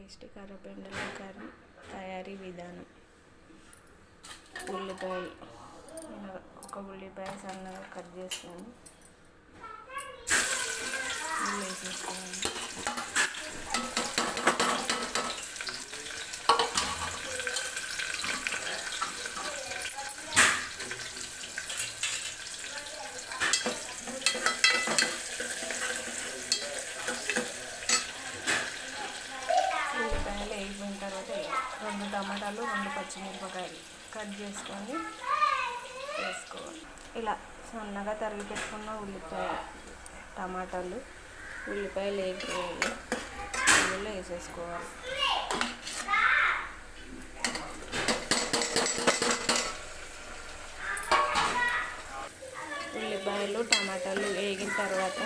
Taste కర్రపెండల curry తయారీ విధానం. ఉల్లిపాయలు. ఒక ఉల్లిపాయ సన్నగా కట్ చేసుకొని నీళ్ళు వేసేసుకోవాలి ఉల్లిపాయలు వేగిపోయిన తర్వాత రెండు టమాటాలు రెండు పచ్చిమిరపకాయలు కట్ చేసుకొని వేసుకోవాలి. ఇలా సన్నగా తరిగి పెట్టుకున్న ఉల్లిపాయ టమాటాలు ఉల్లిపాయలు వేగిపోయాలి ఇందులో వేసేసుకోవాలి. ఉల్లిపాయలు టమాటాలు వేగిన తర్వాత